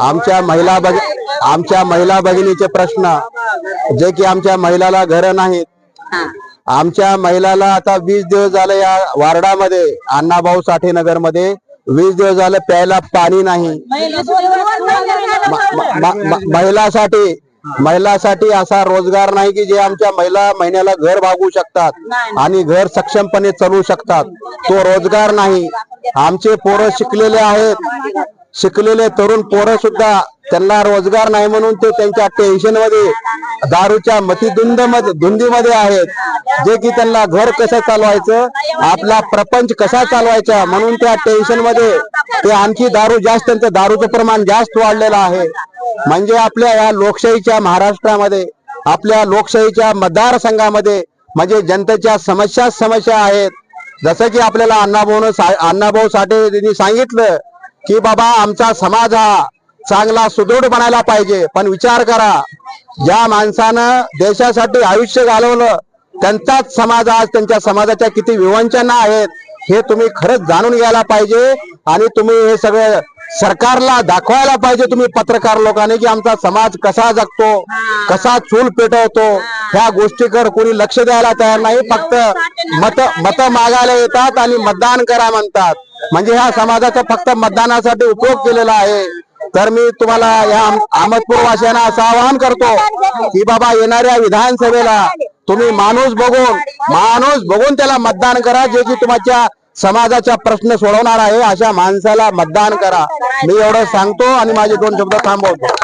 आमच्या महिला भग आमच्या महिला भगिनीचे प्रश्न. जे की आमच्या महिलाला घर नाहीत. आमच्या महिलाला आता वीस दिवस झाले या वार्डामध्ये अण्णाभाऊ साठे नगरमध्ये वीस दिवस झाले प्यायला पाणी नाही. महिलासाठी महिलासाठी असा रोजगार नाही की जे आमच्या महिला महिन्याला घर भागवू शकतात आणि घर सक्षमपणे चालवू शकतात. तो रोजगार नाही. आमचे पोरं शिकलेले आहेत. शिकलेले तरुण पोरं सुद्धा त्यांना रोजगार नाही म्हणून ते त्यांच्या टेन्शनमध्ये दारूच्या मतिधुंदमध्ये धुंदीमध्ये आहेत. जे की त्यांना घर कसं चालवायचं आपला प्रपंच कसा चालवायचा म्हणून त्या टेन्शनमध्ये ते आणखी दारू जास्त त्यांचं दारूचं प्रमाण जास्त वाढलेलं आहे. म्हणजे आपल्या या लोकशाहीच्या महाराष्ट्रामध्ये आपल्या लोकशाहीच्या मतदारसंघामध्ये म्हणजे जनतेच्या समस्या समस्या आहेत. जसं की आपल्याला अण्णाभाऊ अण्णाभाऊ साठे यांनी सांगितलं की बाबा आमचा समाज हा चांगला सुदृढ बनायला पाहिजे. पण विचार करा ज्या माणसानं देशासाठी आयुष्य घालवलं त्यांचाच समाज आज त्यांच्या समाजाच्या किती विवंचना आहेत हे तुम्ही खरंच जाणून घ्यायला पाहिजे आणि तुम्ही हे सगळं सरकारला दाखवायला पाहिजे तुम्ही पत्रकार लोकांनी की आमचा समाज कसा जगतो कसा चूल पेटवतो ह्या गोष्टीकडे कोणी लक्ष द्यायला तयार नाही फक्त मत मत मागायला येतात आणि मतदान करा म्हणतात. म्हणजे ह्या समाजाचा फक्त मतदानासाठी उपयोग केलेला आहे. तर मी तुम्हाला या अहमदपूर वासियांना असं आवाहन करतो की बाबा येणाऱ्या विधानसभेला तुम्ही माणूस बघून माणूस बघून त्याला मतदान करा जे की तुमच्या समाजाचा प्रश्न सोडवणार आहे. अशा माणसाला मतदान करा. मी एवढं सांगतो आणि माझे दोन शब्द थांबवतो.